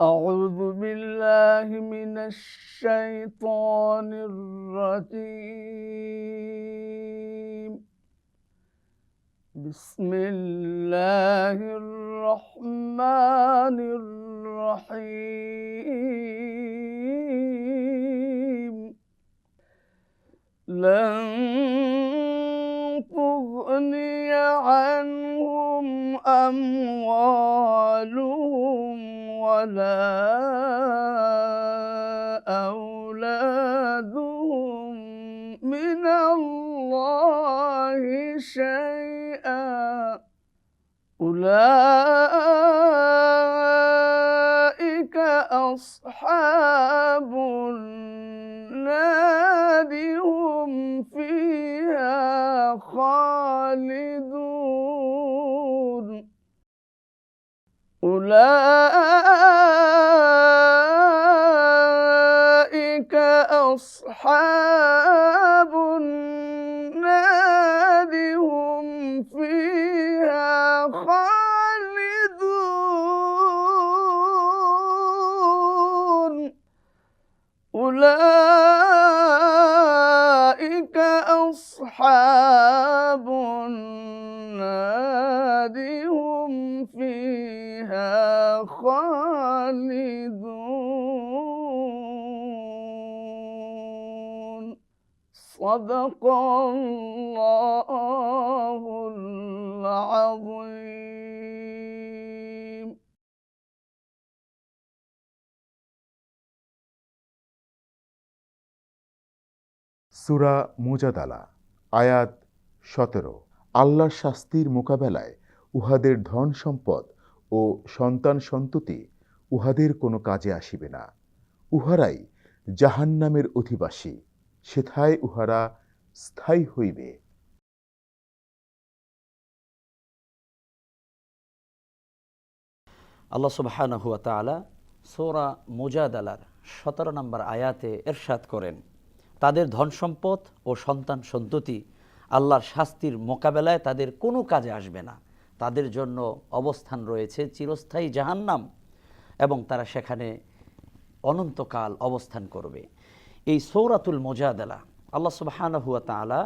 أعوذ بالله من الشيطان الرجيم. بسم الله الرحمن الرحيم. لن تغني عنهم أموالهم ولا أولادهم من الله شيئا. أولئك أصحاب النار هم فيها خالدون. أولئك أصحاب النار هم فيها خالدون. أولئك أصحاب صدق الله العظيم সুরা মুজাদালা আয়াত সতেরো আল্লাহর শাস্তির মোকাবেলায় উহাদের ধন সম্পদ ও সন্তান সন্ততি উহাদের কোনো কাজে আসিবে না উহারাই জাহান্নামের অধিবাসী সেথায় উহারা স্থায়ী হইবে। আল্লাহ সুবাহানা হুয়া তালা সোরা মুজাদালার সতেরো নম্বর আয়াতে এরশাদ করেন, তাদের ধন সম্পদ ও সন্তান সন্ততি আল্লাহর শাস্তির মোকাবেলায় তাদের কোনো কাজে আসবে না। তাদের জন্য অবস্থান রয়েছে চিরস্থায়ী জাহান্নাম এবং তারা সেখানে অনন্তকাল অবস্থান করবে। এই সৌরাতুল মোজাদেলা। আল্লাহ সুবাহানা হুয়া তালা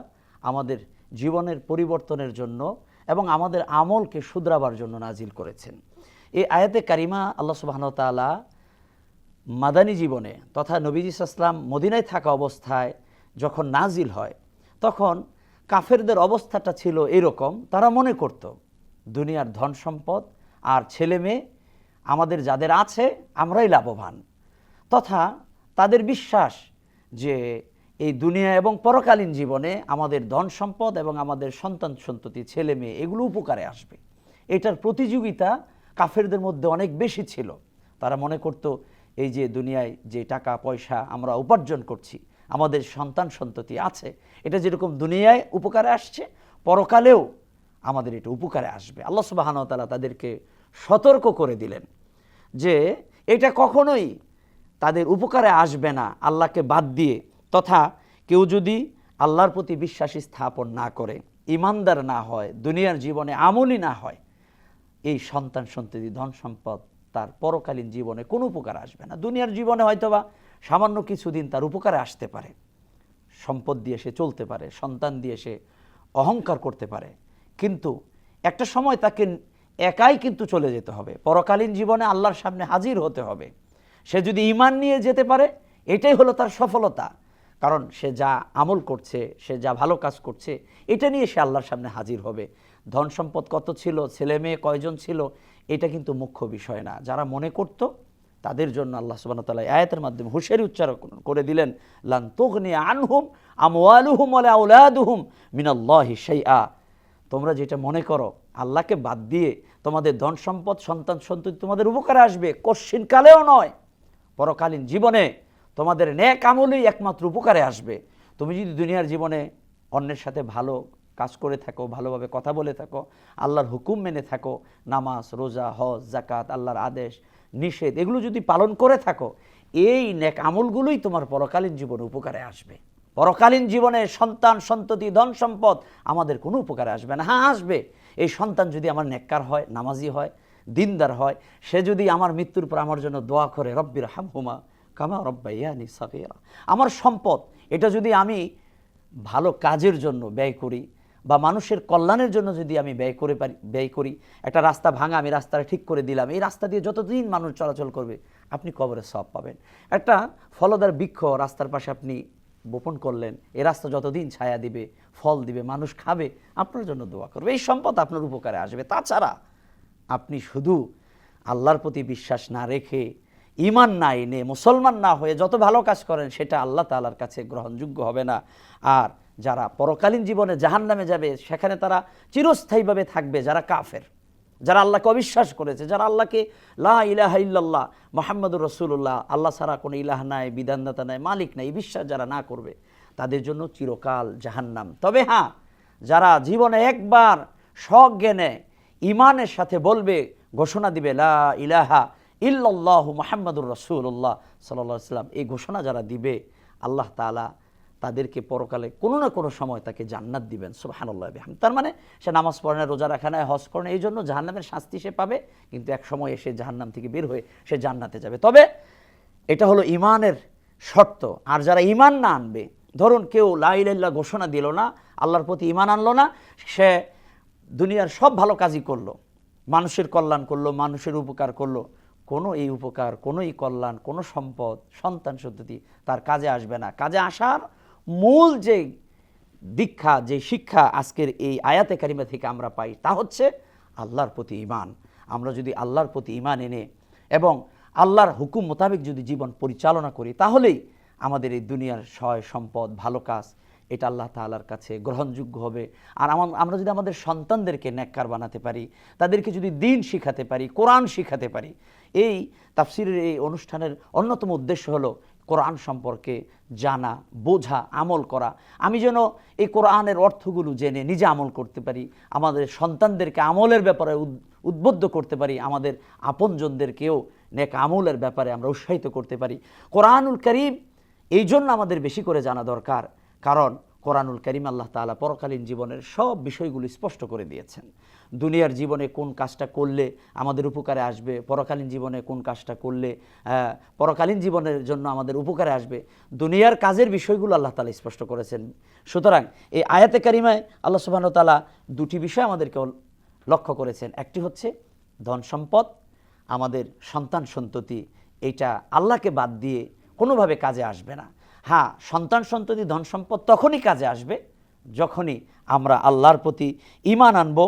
আমাদের জীবনের পরিবর্তনের জন্য এবং আমাদের আমলকে শুধরাবার জন্য নাজিল করেছেন। এই আয়াতে কারিমা আল্লাহ সুবাহন তালা মাদানী জীবনে তথা নবীজ ইসলাম মদিনায় থাকা অবস্থায় যখন নাজিল হয়, তখন কাফেরদের অবস্থাটা ছিল এরকম, তারা মনে করত, দুনিয়ার ধন সম্পদ আর ছেলে মেয়ে আমাদের যাদের আছে, আমরাই লাভবান। তথা তাদের বিশ্বাস যে এই দুনিয়া এবং পরকালীন জীবনে আমাদের ধন সম্পদ এবং আমাদের সন্তান সন্ততি, ছেলে মেয়ে, এগুলো উপকারে আসবে। এটার প্রতিযোগিতা কাফেরদের মধ্যে অনেক বেশি ছিল। তারা মনে করত, এই যে দুনিয়ায় যে টাকা, পয়সা আমরা উপার্জন করছি, আমাদের সন্তান সন্ততি আছে, এটা যেরকম দুনিয়ায় উপকারে আসছে, পরকালেও আমাদের এটা উপকারে আসবে। আল্লাহ সুবাহানতালা তাদেরকে সতর্ক করে দিলেন যে এটা কখনোই তাদের উপকারে আসবে না আল্লাহকে বাদ দিয়ে। তথা কেউ যদি আল্লাহর প্রতি বিশ্বাসী স্থাপন না করে, ইমানদার না হয়, দুনিয়ার জীবনে আমলই না হয়, এই সন্তান সন্ততি, ধন সম্পদ তার পরকালীন জীবনে কোনো উপকার আসবে না। দুনিয়ার জীবনে হয়তোবা সামান্য কিছুদিন তার উপকারে আসতে পারে। সম্পদ দিয়ে সে চলতে পারে, সন্তান দিয়ে সে অহংকার করতে পারে। কিন্তু একটা সময় তাকে একাই কিন্তু চলে যেতে হবে। পরকালীন জীবনে আল্লাহর সামনে হাজির হতে হবে। সে যদি ইমান নিয়ে যেতে পারে, এটাই হলো তার সফলতা। কারণ সে যা আমল করছে, সে যা ভালো কাজ করছে, এটা নিয়ে সে আল্লাহর সামনে হাজির হবে। ধন সম্পদ কত ছিল, ছেলে মেয়ে কয়জন ছিল, এটা কিন্তু মুখ্য বিষয় না। যারা মনে করত, তাদের জন্য আল্লাহ সুবাহ তালা আয়াতের মাধ্যমে হুশের উচ্চারণ করে দিলেন, লান তোগনি আনহুম আমওয়ালুহুম আলা আউলাদুহুম মিনাল্লাহি শাইআ। তোমরা যেটা মনে করো, আল্লাহকে বাদ দিয়ে তোমাদের ধন সম্পদ, সন্তান সন্ততি তোমাদের উপকারে আসবে, কশ্চিন কালেও নয়। পরকালীন জীবনে তোমাদের ন্যাক আমলই একমাত্র উপকারে আসবে। তুমি যদি দুনিয়ার জীবনে অন্যের সাথে ভালো কাজ করে থাকো, ভালোভাবে কথা বলে থাকো, আল্লাহর হুকুম মেনে থাকো, নামাজ, রোজা, হজ জাকাত আল্লাহর আদেশ, নিষেধ, এগুলো যদি পালন করে থাকো, এই নেক আমলগুলোই তোমার পরকালীন জীবনে উপকারে আসবে। পরকালীন জীবনে সন্তান, সন্ততি, ধন সম্পদ আমাদের কোনো উপকারে আসবে না। হ্যাঁ আসবে। এই সন্তান যদি আমার নেককার হয়, নামাজি হয় দিনদার হয়, সে যদি আমার মৃত্যুর পর আমার জন্য দোয়া করে, রব্বির হামহুমা কামা রব্বাইয়ানি সাকিরা আমার সম্পদ, এটা যদি আমি ভালো কাজের জন্য ব্যয় করি বা মানুষের কল্যাণের জন্য যদি আমি ব্যয় করে পারি, ব্যয় করি, একটা রাস্তা ভাঙা আমি রাস্তাটা ঠিক করে দিলাম, এই রাস্তা দিয়ে যতদিন মানুষ চলাচল করবে, আপনি কবরে সব পাবেন। একটা ফলদার বৃক্ষ রাস্তার পাশে আপনি বোপন করলেন, এ রাস্তা যতদিন ছায়া দিবে, ফল দিবে, মানুষ খাবে, আপনার জন্য দোয়া করবে। এই সম্পদ আপনার উপকারে আসবে। তাছাড়া আপনি শুধু আল্লাহর প্রতি বিশ্বাস না রেখে ইমান না এনে মুসলমান না হয়ে যত ভালো কাজ করেন, সেটা আল্লাহ তালার কাছে গ্রহণযোগ্য হবে না। আর যারা পরকালীন জীবনে জাহান নামে যাবে, সেখানে তারা চিরস্থায়ীভাবে থাকবে, যারা কাফের। যারা আল্লাহকে অবিশ্বাস করেছে, যারা আল্লাহকে লা ইলাহা ইল্লাল্লাহ, মোহাম্মদুর রসুল্লাহ আল্লাহ ছাড়া কোনো ইলাহ নাই, বিধানদাতা নাই, মালিক নাই, বিশ্বাস যারা না করবে, তাদের জন্য চিরকাল জাহান্নাম। তবে হ্যাঁ যারা জীবনে একবার সজ্ঞানে ইমানের সাথে বলবে, ঘোষণা দিবে, লা ইলাহা ইল্লাল্লাহ মোহাম্মদুর রসুল্লাহ সাল্লাহ সাল্লাম এই ঘোষণা যারা দিবে, আল্লাহ তালা তাদেরকে পরকালে কোনো না কোনো সময় তাকে জান্নাত দিবেন সুবাহান্লাহ বিহাম তার মানে সে নামাজ পড়ে না, রোজা রাখা নেয় হজ করে না এই জন্য জাহান্নামের শাস্তি সে পাবে, কিন্তু এক সময় এসে জাহান্নাম থেকে বের হয়ে সে জান্নাতে যাবে। তবে এটা হলো ইমানের শর্ত। আর যারা ইমান না আনবে, ধরুন কেউ লাইল্লাহ ঘোষণা দিল না, আল্লাহর প্রতি ইমান আনলো না, সে দুনিয়ার সব ভালো কাজই করল। মানুষের কল্যাণ করল, মানুষের উপকার করল। কোনো এই উপকার, কোনো এই কল্যাণ, কোনো সম্পদ, সন্তান সন্ততি তার কাজে আসবে না। কাজে আসার মূল যে দীক্ষা, যে শিক্ষা আজকের এই আয়াতে কারিমা থেকে আমরা পাই, তা হচ্ছে আল্লাহর প্রতি ইমান আমরা যদি আল্লাহর প্রতি ইমান এনে এবং আল্লাহর হুকুম মোতাবেক যদি জীবন পরিচালনা করি, তাহলেই আমাদের এই দুনিয়ার সয় সম্পদ, ভালো কাজ এটা আল্লাহ তাআলার কাছে গ্রহণযোগ্য হবে। আর আমা- আমরা যদি আমাদের সন্তানদেরকে নেককার বানাতে পারি, তাদেরকে যদি দিন শিখাতে পারি, কোরআন শিখাতে পারি, এই তাফসিরের এই অনুষ্ঠানের অন্যতম উদ্দেশ্য হলো কোরআন সম্পর্কে জানা, বোঝা, আমল করা। আমি যেন এই কোরআনের অর্থগুলো জেনে নিজে আমল করতে পারি, আমাদের সন্তানদেরকে আমলের ব্যাপারে উদ্বুদ্ধ করতে পারি, আমাদের আপনজনদেরকেও নেক আমলের ব্যাপারে আমরা উৎসাহিত করতে পারি। কোরআনুল করিম এই জন্য আমাদের বেশি করে জানা দরকার। কারণ কোরআনুল করিম আল্লাহ তালা পরকালীন জীবনের সব বিষয়গুলো স্পষ্ট করে দিয়েছেন। দুনিয়ার জীবনে কোন কাজটা করলে আমাদের উপকারে আসবে, পরকালীন জীবনে কোন কাজটা করলে পরকালীন জীবনের জন্য আমাদের উপকারে আসবে, দুনিয়ার কাজের বিষয়গুলো আল্লাহ তালা স্পষ্ট করেছেন। সুতরাং এই আয়াতে কারিমায় আল্লাহ তাআলা দুটি বিষয় আমাদেরকে লক্ষ্য করেছেন। একটি হচ্ছে ধন সম্পদ, আমাদের সন্তান সন্ততি, এইটা আল্লাহকে বাদ দিয়ে কোনোভাবে কাজে আসবে না। হ্যাঁ সন্তান সন্ততি, ধন সম্পদ তখনই কাজে আসবে যখনই আমরা আল্লাহর প্রতি ইমান আনব।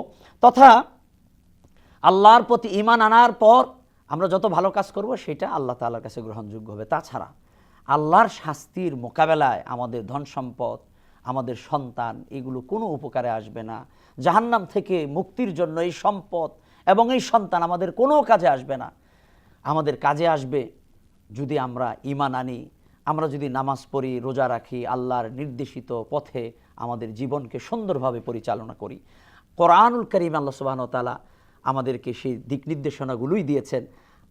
তথা আল্লাহর প্রতি ইমান আনার পর আমরা যত ভালো কাজ করব, সেটা আল্লাহ তাআলার কাছে গ্রহণযোগ্য হবে। তাছাড়া আল্লাহর শাস্তির মোকাবেলায় আমাদের ধন সম্পদ, আমাদের সন্তান, এগুলো কোনো উপকারে আসবে না। জাহান্নাম থেকে মুক্তির জন্য এই সম্পদ এবং এই সন্তান আমাদের কোনো কাজে আসবে না। আমাদের কাজে আসবে যদি আমরা ইমান আনি আমরা যদি নামাজ পড়ি, রোজা রাখি, আল্লাহর নির্দেশিত পথে আমাদের জীবনকে সুন্দরভাবে পরিচালনা করি। কোরআনুল করিম আল্লাহ সুবাহন তালা আমাদেরকে সেই দিক নির্দেশনাগুলোই দিয়েছেন।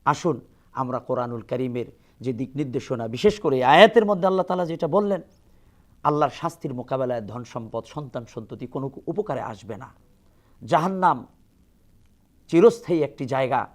আসুন আমরা কোরআনুল করিমের যে দিক নির্দেশনা, বিশেষ করে আয়াতের মধ্যে আল্লাহ তালা যেটা বললেন, আল্লাহর শাস্তির মোকাবেলায় ধন সম্পদ, সন্তান সন্ততি কোনো উপকারে আসবে না। জাহান্নাম চিরস্থায়ী একটি জায়গা।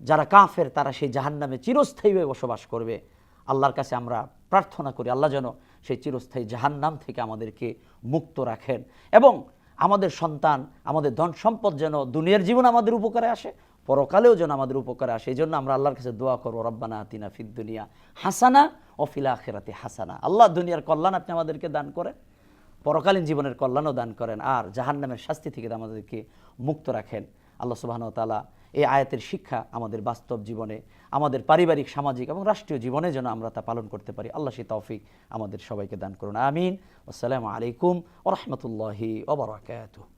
যারা কাফের, তারা সেই জাহান্নামে চিরস্থায়ীভাবে বসবাস করবে। আল্লাহর কাছে আমরা প্রার্থনা করি, আল্লাহ যেন সেই চিরস্থায়ী জাহান্নাম থেকে আমাদেরকে মুক্ত রাখেন এবং আমাদের সন্তান, আমাদের ধন সম্পদ যেন দুনিয়ার জীবন আমাদের উপকারে আসে, পরকালেও যেন আমাদের উপকারে আসে, এই জন্য আমরা আল্লাহর কাছে দোয়া করব, রব্বানা আতিনা ফিদ দুনিয়া হাসানা ও ফিলা আখেরাতে হাসানা। আল্লাহ দুনিয়ার কল্যাণ আপনি আমাদেরকে দান করেন, পরকালীন জীবনের কল্যাণও দান করেন, আর জাহান্নামের শাস্তি থেকে আমাদেরকে মুক্ত রাখেন। আল্লাহ সুবাহন তালা এই আয়াতের শিক্ষা আমাদের বাস্তব জীবনে, আমাদের পারিবারিক, সামাজিক এবং রাষ্ট্রীয় জীবনে যেন আমরা তা পালন করতে পারি। আল্লাহ সে তৌফিক আমাদের সবাইকে দান করুন। আমিন। আসসালামু আলাইকুম ওরহমতুল্লাহি ওবরাকাতুহ